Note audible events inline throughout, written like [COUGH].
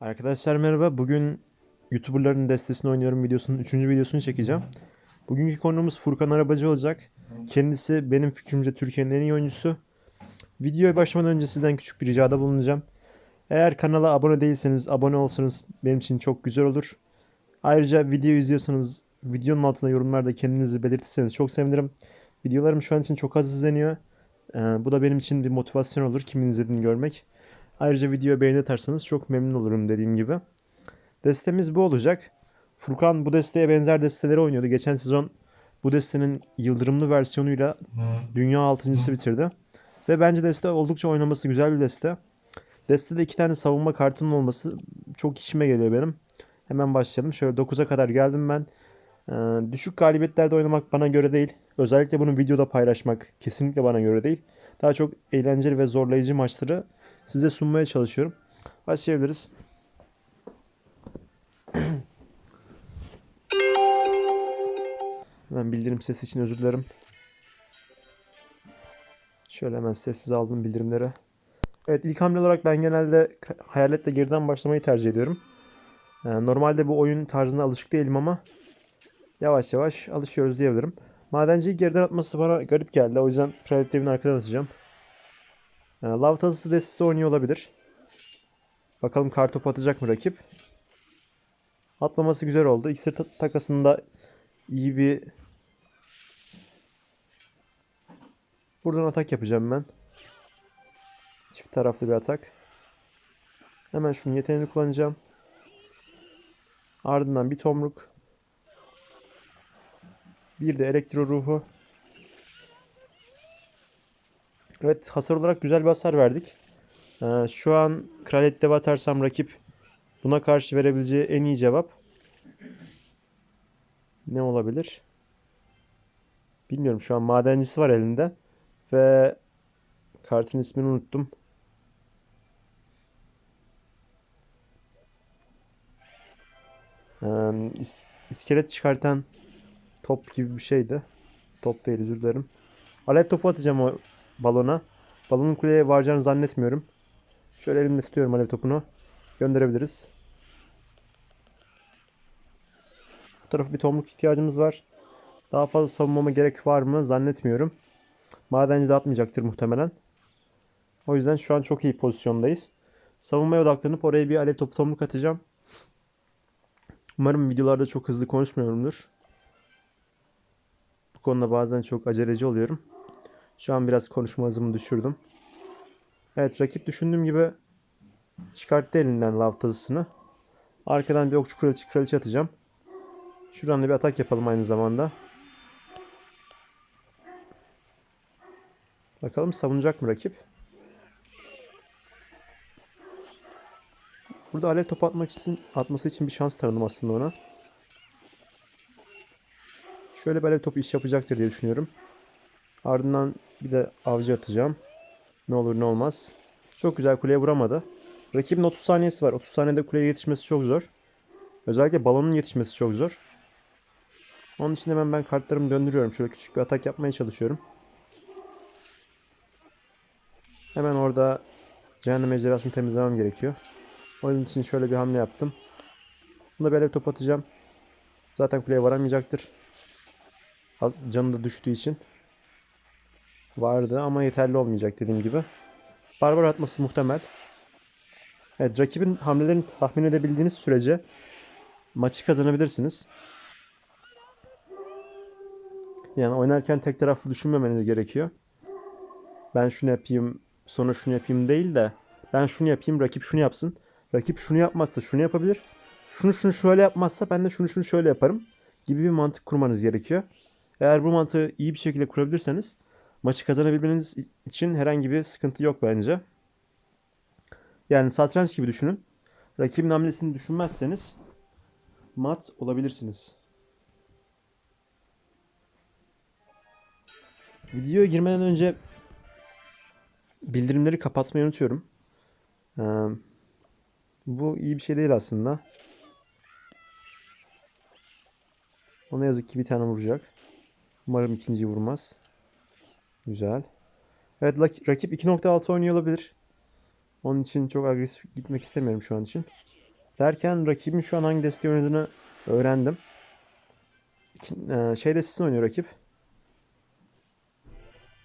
Arkadaşlar merhaba. Bugün YouTuber'ların destesini oynuyorum videosunun 3. videosunu çekeceğim. Bugünkü konuğumuz Furkan Arabacı olacak. Kendisi benim fikrimce Türkiye'nin en iyi oyuncusu. Videoya başlamadan önce sizden küçük bir ricada bulunacağım. Eğer kanala abone değilseniz abone olsanız benim için çok güzel olur. Ayrıca video izliyorsanız videonun altına yorumlarda kendinizi belirtirseniz çok sevinirim. Videolarım şu an için çok az izleniyor. Ee, bu da benim için bir motivasyon olur kimin izlediğini görmek. Ayrıca videoya beğeni atarsanız çok memnun olurum dediğim gibi. Destemiz bu olacak. Furkan bu desteye benzer desteleri oynuyordu. Geçen sezon bu destenin yıldırımlı versiyonuyla dünya 6.sı bitirdi. Ve bence deste oldukça oynaması güzel bir deste. Destede iki tane savunma kartının olması çok işime geliyor benim. Hemen başlayalım. Şöyle 9'a kadar geldim ben. Ee, düşük galibiyetlerde oynamak bana göre değil. Özellikle bunu videoda paylaşmak kesinlikle bana göre değil. Daha çok eğlenceli ve zorlayıcı maçları size sunmaya çalışıyorum. Başlayabiliriz. Hemen bildirim sesi için özür dilerim. Şöyle hemen sessiz aldım bildirimleri. Evet ilk hamle olarak ben genelde hayaletle geriden başlamayı tercih ediyorum. Yani normalde bu oyun tarzına alışık değilim ama yavaş yavaş alışıyoruz diyebilirim. Madenciyi geriden atması bana garip geldi. O yüzden Devi'ni arkadan atacağım. Yani lav tazısı destesi oynuyor olabilir. Bakalım kartopu atacak mı rakip? Atmaması güzel oldu. İksir ta- takasında iyi bir Buradan atak yapacağım ben. Çift taraflı bir atak. Hemen şunun yeteneğini kullanacağım. Ardından bir tomruk. Bir de elektro ruhu. Evet hasar olarak güzel bir hasar verdik. Ee, şu an kraliyet dev atarsam rakip buna karşı verebileceği en iyi cevap ne olabilir? Bilmiyorum şu an madencisi var elinde ve kartın ismini unuttum. Ee, is- iskelet çıkartan top gibi bir şeydi. Top değil özür dilerim. Alev topu atacağım o balona. Balonun kuleye varacağını zannetmiyorum. Şöyle elimle tutuyorum alev topunu. Gönderebiliriz. Bu tarafı bir tomruk ihtiyacımız var. Daha fazla savunmama gerek var mı zannetmiyorum. Madenci de atmayacaktır muhtemelen. O yüzden şu an çok iyi pozisyondayız. Savunmaya odaklanıp oraya bir alev topu tomruk atacağım. Umarım videolarda çok hızlı konuşmuyorumdur. Bu konuda bazen çok aceleci oluyorum. Şu an biraz konuşma hızımı düşürdüm. Evet rakip düşündüğüm gibi çıkarttı elinden lav tazısını. Arkadan bir okçu kraliçe, kraliçe atacağım. Şuradan da bir atak yapalım aynı zamanda. Bakalım savunacak mı rakip? Burada alev topu atmak için, atması için bir şans tanıdım aslında ona. Şöyle bir alev topu iş yapacaktır diye düşünüyorum. Ardından bir de avcı atacağım. Ne olur ne olmaz. Çok güzel kuleye vuramadı. Rakibin 30 saniyesi var. 30 saniyede kuleye yetişmesi çok zor. Özellikle balonun yetişmesi çok zor. Onun için hemen ben kartlarımı döndürüyorum. Şöyle küçük bir atak yapmaya çalışıyorum. Hemen orada cehennem ejderhasını temizlemem gerekiyor. Onun için şöyle bir hamle yaptım. Bunda alev top atacağım. Zaten kuleye varamayacaktır. Canı da düştüğü için. Vardı ama yeterli olmayacak dediğim gibi. Barbar atması muhtemel. Evet rakibin hamlelerini tahmin edebildiğiniz sürece maçı kazanabilirsiniz. Yani oynarken tek taraflı düşünmemeniz gerekiyor. Ben şunu yapayım, sonra şunu yapayım değil de ben şunu yapayım, rakip şunu yapsın. Rakip şunu yapmazsa şunu yapabilir. Şunu şunu şöyle yapmazsa ben de şunu şunu şöyle yaparım gibi bir mantık kurmanız gerekiyor. Eğer bu mantığı iyi bir şekilde kurabilirseniz maçı kazanabilmeniz için herhangi bir sıkıntı yok bence. Yani satranç gibi düşünün. Rakibin hamlesini düşünmezseniz mat olabilirsiniz. Videoya girmeden önce bildirimleri kapatmayı unutuyorum. Ee, bu iyi bir şey değil aslında. Ona yazık ki bir tane vuracak. Umarım ikinciyi vurmaz. Güzel. Evet rakip 2.6 oynuyor olabilir. Onun için çok agresif gitmek istemiyorum şu an için. Derken rakibin şu an hangi desteği oynadığını öğrendim. E, Şey destesini oynuyor rakip.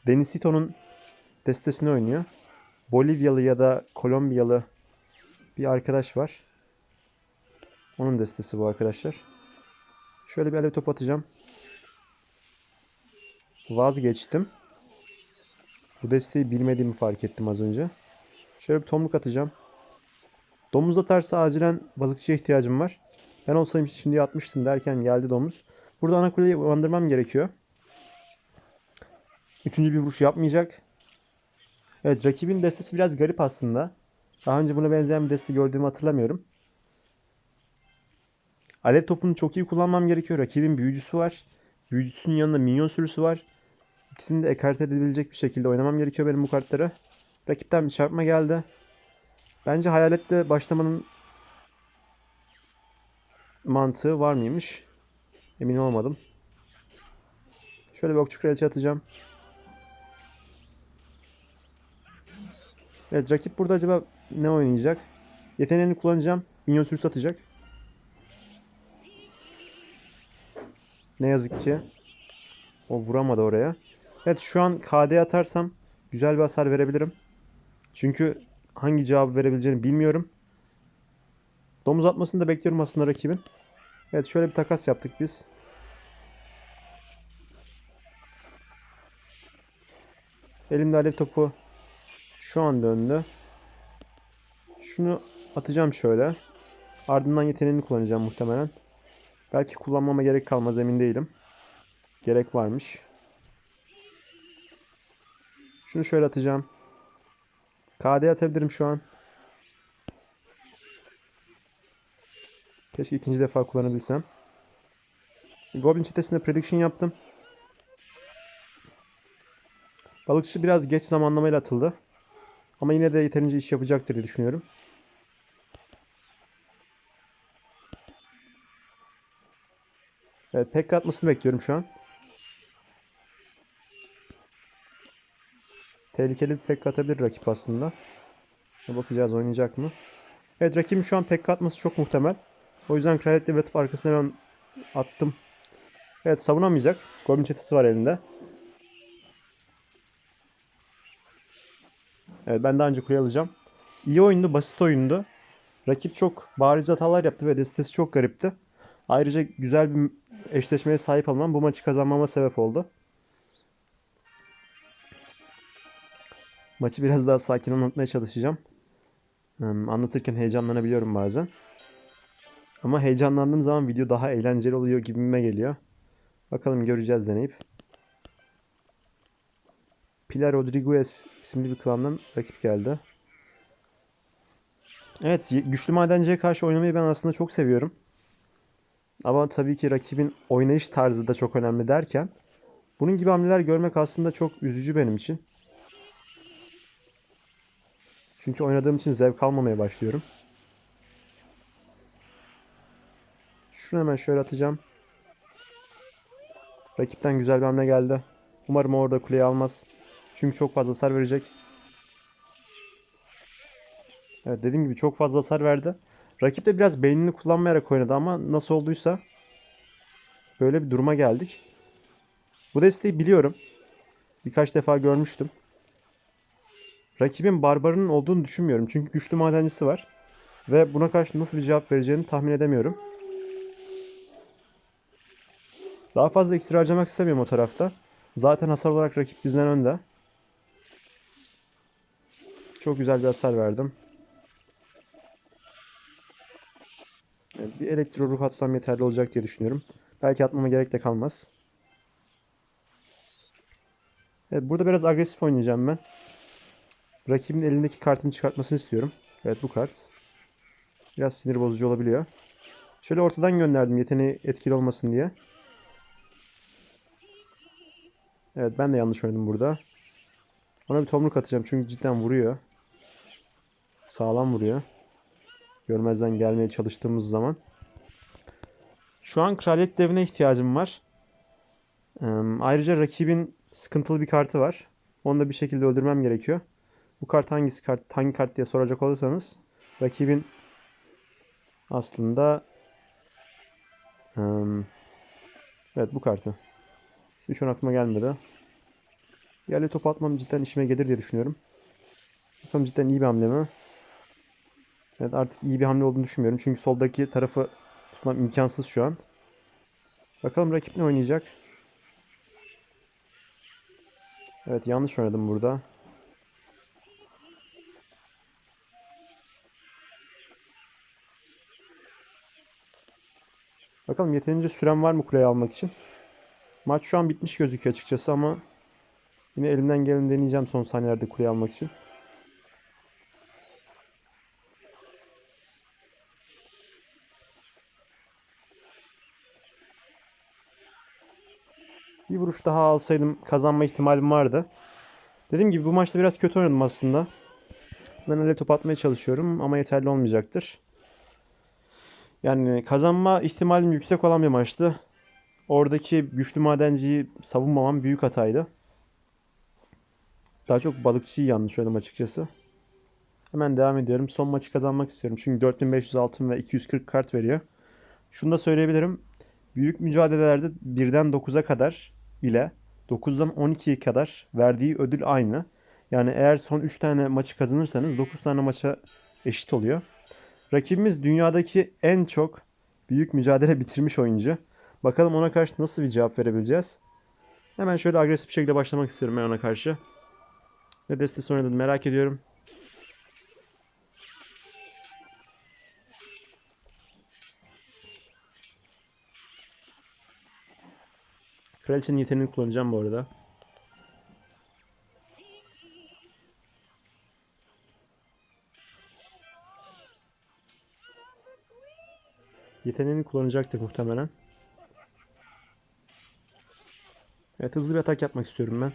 Denisito'nun destesini oynuyor. Bolivyalı ya da Kolombiyalı bir arkadaş var. Onun destesi bu arkadaşlar. Şöyle bir alev top atacağım. Vazgeçtim. Bu desteği bilmediğimi fark ettim az önce. Şöyle bir tomruk atacağım. Domuz atarsa acilen balıkçıya ihtiyacım var. Ben olsaydım şimdi atmıştım derken geldi domuz. Burada ana kuleyi uyandırmam gerekiyor. Üçüncü bir vuruş yapmayacak. Evet rakibin destesi biraz garip aslında. Daha önce buna benzeyen bir deste gördüğümü hatırlamıyorum. Alev topunu çok iyi kullanmam gerekiyor. Rakibin büyücüsü var. Büyücüsünün yanında minyon sürüsü var. İkisini de ekart edebilecek bir şekilde oynamam gerekiyor benim bu kartları. Rakipten bir çarpma geldi. Bence hayalette başlamanın mantığı var mıymış? Emin olmadım. Şöyle bir okçu kraliçe atacağım. Evet rakip burada acaba ne oynayacak? Yeteneğini kullanacağım. Minyon sürüsü atacak. Ne yazık ki. O vuramadı oraya. Evet şu an KD atarsam güzel bir hasar verebilirim. Çünkü hangi cevabı verebileceğini bilmiyorum. Domuz atmasını da bekliyorum aslında rakibin. Evet şöyle bir takas yaptık biz. Elimde alev topu şu an döndü. Şunu atacağım şöyle. Ardından yeteneğini kullanacağım muhtemelen. Belki kullanmama gerek kalmaz emin değilim. Gerek varmış. Şunu şöyle atacağım. KD atabilirim şu an. Keşke ikinci defa kullanabilsem. Goblin çetesinde prediction yaptım. Balıkçı biraz geç zamanlamayla atıldı. Ama yine de yeterince iş yapacaktır diye düşünüyorum. Evet, pek atmasını bekliyorum şu an. Tehlikeli bir pek atabilir rakip aslında. Bakacağız oynayacak mı? Evet rakibim şu an pek atması çok muhtemel. O yüzden kraliyetle atıp arkasına hemen attım. Evet savunamayacak. Goblin çetesi var elinde. Evet ben daha önce kuleyi alacağım. İyi oyundu, basit oyundu. Rakip çok bariz hatalar yaptı ve destesi çok garipti. Ayrıca güzel bir eşleşmeye sahip olmam bu maçı kazanmama sebep oldu. Maçı biraz daha sakin anlatmaya çalışacağım. Anlatırken heyecanlanabiliyorum bazen. Ama heyecanlandığım zaman video daha eğlenceli oluyor gibime geliyor. Bakalım göreceğiz deneyip. Pilar Rodriguez isimli bir klandan rakip geldi. Evet, güçlü madenciye karşı oynamayı ben aslında çok seviyorum. Ama tabii ki rakibin oynayış tarzı da çok önemli derken bunun gibi hamleler görmek aslında çok üzücü benim için. Çünkü oynadığım için zevk almamaya başlıyorum. Şunu hemen şöyle atacağım. Rakipten güzel bir hamle geldi. Umarım orada kuleyi almaz. Çünkü çok fazla hasar verecek. Evet dediğim gibi çok fazla hasar verdi. Rakip de biraz beynini kullanmayarak oynadı ama nasıl olduysa böyle bir duruma geldik. Bu desteği biliyorum. Birkaç defa görmüştüm. Rakibin barbarının olduğunu düşünmüyorum. Çünkü güçlü madencisi var. Ve buna karşı nasıl bir cevap vereceğini tahmin edemiyorum. Daha fazla iksir harcamak istemiyorum o tarafta. Zaten hasar olarak rakip bizden önde. Çok güzel bir hasar verdim. Evet, bir elektro ruh atsam yeterli olacak diye düşünüyorum. Belki atmama gerek de kalmaz. Evet, burada biraz agresif oynayacağım ben. Rakibin elindeki kartını çıkartmasını istiyorum. Evet bu kart. Biraz sinir bozucu olabiliyor. Şöyle ortadan gönderdim yeteneği etkili olmasın diye. Evet ben de yanlış oynadım burada. Ona bir tomruk atacağım çünkü cidden vuruyor. Sağlam vuruyor. Görmezden gelmeye çalıştığımız zaman. Şu an kraliyet devine ihtiyacım var. Ee, ayrıca rakibin sıkıntılı bir kartı var. Onu da bir şekilde öldürmem gerekiyor. Bu kart hangisi kart, hangi kart diye soracak olursanız rakibin aslında em, evet bu kartı. İsmi şu an aklıma gelmedi. Yerli top atmam cidden işime gelir diye düşünüyorum. Bakalım cidden iyi bir hamle mi? Evet artık iyi bir hamle olduğunu düşünmüyorum. Çünkü soldaki tarafı tutmam imkansız şu an. Bakalım rakip ne oynayacak? Evet yanlış oynadım burada. Bakalım yeterince sürem var mı kuleyi almak için. Maç şu an bitmiş gözüküyor açıkçası ama yine elimden geleni deneyeceğim son saniyelerde kuleyi almak için. Bir vuruş daha alsaydım kazanma ihtimalim vardı. Dediğim gibi bu maçta biraz kötü oynadım aslında. Ben öyle top atmaya çalışıyorum ama yeterli olmayacaktır. Yani kazanma ihtimalim yüksek olan bir maçtı. Oradaki güçlü madenciyi savunmamam büyük hataydı. Daha çok balıkçıyı yanlış oynadım açıkçası. Hemen devam ediyorum. Son maçı kazanmak istiyorum. Çünkü 4500 altın ve 240 kart veriyor. Şunu da söyleyebilirim. Büyük mücadelelerde 1'den 9'a kadar ile 9'dan 12'ye kadar verdiği ödül aynı. Yani eğer son 3 tane maçı kazanırsanız 9 tane maça eşit oluyor. Rakibimiz dünyadaki en çok büyük mücadele [LAUGHS] bitirmiş oyuncu. Bakalım ona karşı nasıl bir cevap verebileceğiz. Hemen şöyle agresif bir şekilde başlamak istiyorum ben ona karşı. Ne destesi oynadığını merak ediyorum. Kraliçenin yeteneğini kullanacağım bu arada. Yeteneğini kullanacaktır muhtemelen. Evet hızlı bir atak yapmak istiyorum ben.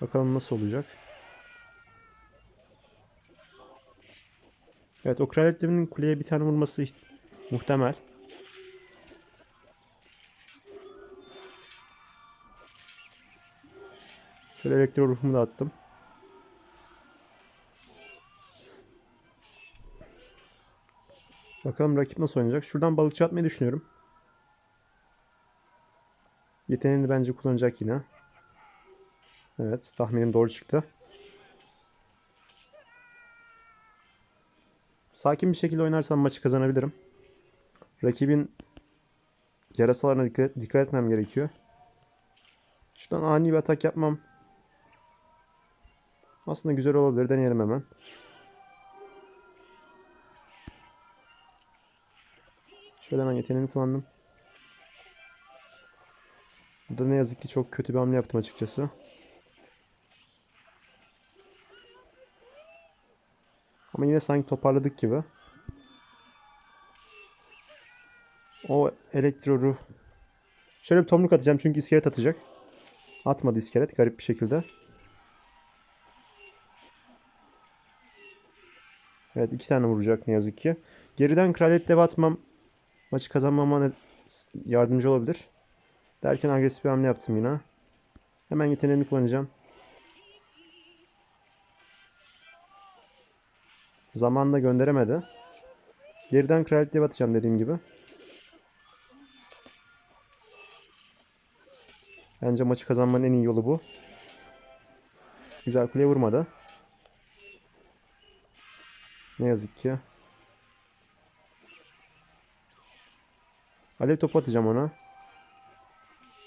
Bakalım nasıl olacak. Evet o kraliyet kuleye bir tane vurması muhtemel. Şöyle elektro ruhumu da attım. Bakalım rakip nasıl oynayacak. Şuradan balıkçı atmayı düşünüyorum. Yeteneğini bence kullanacak yine. Evet tahminim doğru çıktı. Sakin bir şekilde oynarsam maçı kazanabilirim. Rakibin yarasalarına dikkat, dikkat etmem gerekiyor. Şuradan ani bir atak yapmam. Aslında güzel olabilir. Deneyelim hemen. Şöyle hemen yeteneğimi kullandım. Burada ne yazık ki çok kötü bir hamle yaptım açıkçası. Ama yine sanki toparladık gibi. O elektro ruh. Şöyle bir tomruk atacağım çünkü iskelet atacak. Atmadı iskelet garip bir şekilde. Evet iki tane vuracak ne yazık ki. Geriden kraliyet dev atmam maçı kazanmama yardımcı olabilir. Derken agresif bir hamle yaptım yine. Hemen yeteneğini kullanacağım. Zamanla gönderemedi. Geriden kraliyet dev atacağım dediğim gibi. Bence maçı kazanmanın en iyi yolu bu. Güzel kuleye vurmadı. Ne yazık ki. Alev topu atacağım ona.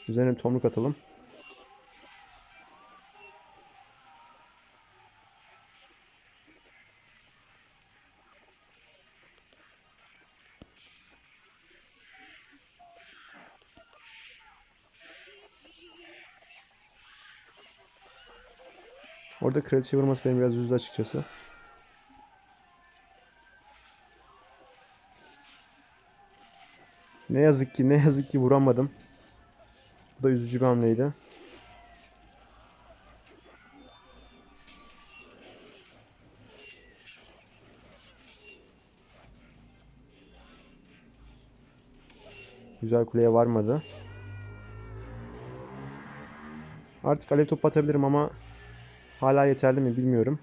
Üzerine bir tomruk atalım. Orada kraliçe vurması beni biraz üzdü açıkçası. Ne yazık ki ne yazık ki vuramadım. Bu da üzücü bir hamleydi. Güzel kuleye varmadı. Artık alev topu atabilirim ama hala yeterli mi bilmiyorum.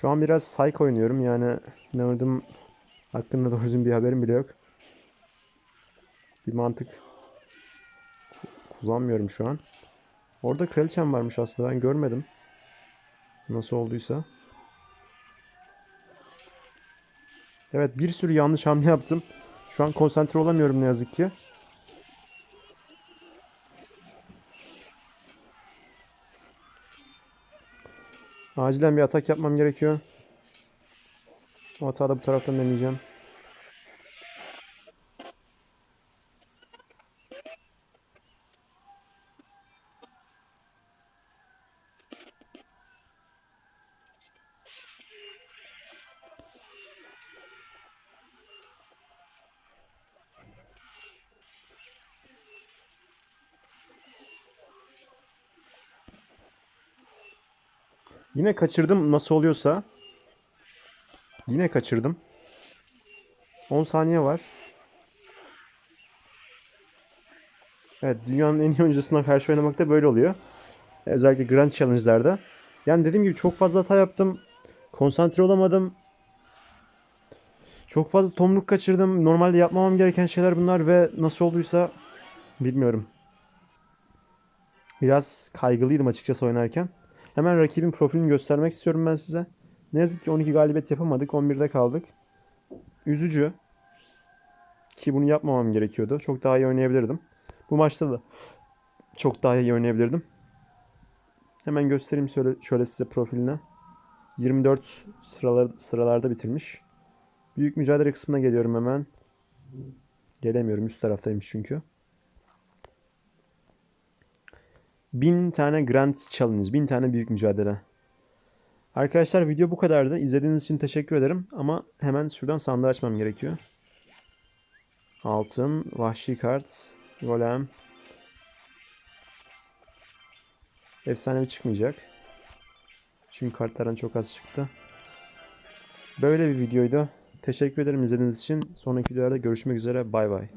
Şu an biraz psych oynuyorum yani ne oynadığım hakkında doğru düzgün bir haberim bile yok. Bir mantık kullanmıyorum şu an. Orada kraliçem varmış aslında ben görmedim. Nasıl olduysa. Evet bir sürü yanlış hamle yaptım. Şu an konsantre olamıyorum ne yazık ki. Acilen bir atak yapmam gerekiyor. O hata da bu taraftan deneyeceğim. Yine kaçırdım nasıl oluyorsa. Yine kaçırdım. 10 saniye var. Evet dünyanın en iyi oyuncusuna karşı oynamak da böyle oluyor. Özellikle Grand Challenge'larda. Yani dediğim gibi çok fazla hata yaptım. Konsantre olamadım. Çok fazla tomruk kaçırdım. Normalde yapmamam gereken şeyler bunlar ve nasıl olduysa bilmiyorum. Biraz kaygılıydım açıkçası oynarken. Hemen rakibin profilini göstermek istiyorum ben size. Ne yazık ki 12 galibiyet yapamadık. 11'de kaldık. Üzücü. Ki bunu yapmamam gerekiyordu. Çok daha iyi oynayabilirdim. Bu maçta da çok daha iyi oynayabilirdim. Hemen göstereyim şöyle, şöyle size profiline. 24 sıralar, sıralarda bitirmiş. Büyük mücadele kısmına geliyorum hemen. Gelemiyorum üst taraftaymış çünkü. 1000 tane Grand Challenge, 1000 tane büyük mücadele. Arkadaşlar video bu kadardı. İzlediğiniz için teşekkür ederim ama hemen şuradan sandığı açmam gerekiyor. Altın, vahşi kart, golem. Efsanevi çıkmayacak. Çünkü kartlardan çok az çıktı. Böyle bir videoydu. Teşekkür ederim izlediğiniz için. Sonraki videolarda görüşmek üzere. Bay bay.